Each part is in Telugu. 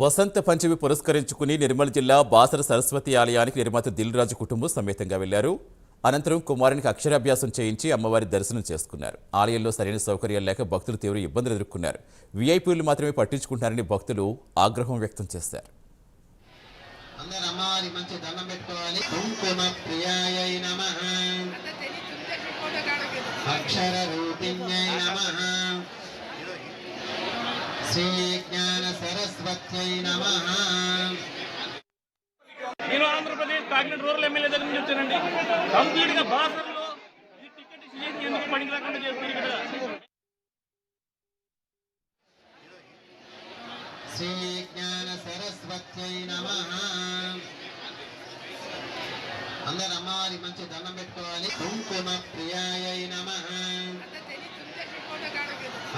వసంత పంచమి పురస్కరించుకుని నిర్మల్ జిల్లా బాసర సరస్వతి ఆలయానికి నిర్మాత దిల్ రాజు కుటుంబం సమేతంగా వెళ్ళారు. అనంతరం కుమారునికి అక్షరాభ్యాసం చేయించి అమ్మవారి దర్శనం చేసుకున్నారు. ఆలయంలో సరైన సౌకర్యాలు లేక భక్తులు తీవ్ర ఇబ్బందులు ఎదుర్కొన్నారు. వీఐపీలు మాత్రమే పట్టించుకుంటారని భక్తులు ఆగ్రహం వ్యక్తం చేశారు. అందరు అమ్మవారి మంచి దండం పెట్టుకోవాలి కుంకుమ ప్రియాయ నమ అక్షర రూపిణ్యై నమ. నేను ఆంధ్రప్రదేశ్ కాకినాడ రూరల్ ఎమ్మెల్యే దగ్గర నుంచి వచ్చానండి. కంప్లీట్గా బాసర్లో ఈ టికెట్ ఇష్యూ ఎందుకు పనికి రాకుండా చేస్తారు ఇక్కడ? శ్రీ జ్ఞాన సరస్వత్యై నమ. అందరు అమ్మవారి మంచి దండం పెట్టుకోవాలి. కుంకుమ ప్రియాయ నమ.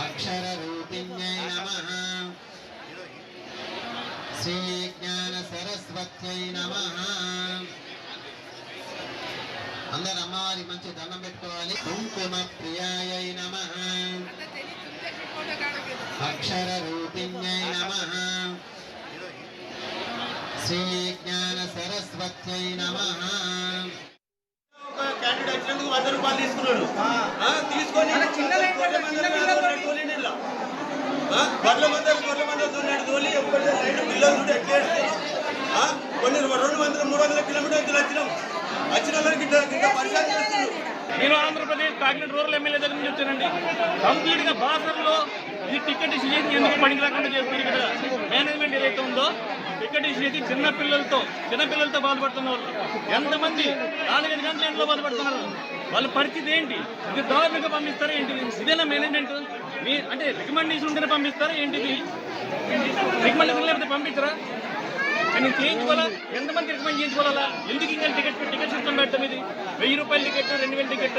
అక్షర రూపిణ్యై నమ శ్రీ జ్ఞాన సరస్వత్యై నమ అందరు అమ్మవారి మంచి దండం పెట్టుకోవాలి. కుంకుమ ప్రియాయ నమ। అక్షర రూపిణ్యై నమ శ్రీ జ్ఞాన సరస్వత్యై నమ తీసుకున్నాడు. ఆ, తీసుకొని గొర్రెల మందలు గొర్రెల మందలు తోలినాడు తోలి. ఒక్కటి రెండు పిల్లలు చూడు ఎట్లా కొన్ని రెండు వందల మూడు వందల కిలోమీటర్లు వచ్చినాం. వచ్చిన వాళ్ళకి ఇంత ఇంత నేను ఆంధ్రప్రదేశ్ కాకినాడ రూరల్ ఎమ్మెల్యే దగ్గర నుంచి వచ్చానండి. కంప్లీట్గా బాసర్లో ఈ టికెట్ ఇష్యూ చేసి ఎందుకు పనికి రాకుండా చేస్తారు ఇక్కడ? మేనేజ్మెంట్ ఏదైతే ఉందో టికెట్ ఇష్యూ చేసి చిన్నపిల్లలతో చిన్నపిల్లలతో చిన్న బాధపడుతున్న వాళ్ళు. ఎంతమంది నాలుగైదు గంటల ఎండలో బాధపడుతున్నారు? వాళ్ళ పరిస్థితి ఏంటి? ఇది దారుణంగా పంపిస్తారా ఏంటి? ఇదేనా మేనేజ్మెంట్ మీ అంటే రికమెండేషన్ ఉంటేనే పంపిస్తారా? ఏంటిది రికమెండేషన్ లేకపోతే పంపించరా? నేను చేయించుకోవాలా? ఎంతమంది రికమెండ్ చేయించుకోవాలా? ఎందుకు ఇంకా టికెట్ టికెట్ సిస్టమ్ పెట్టడం ఇది? వెయ్యి రూపాయల టికెట్ రెండు వేల టికెట్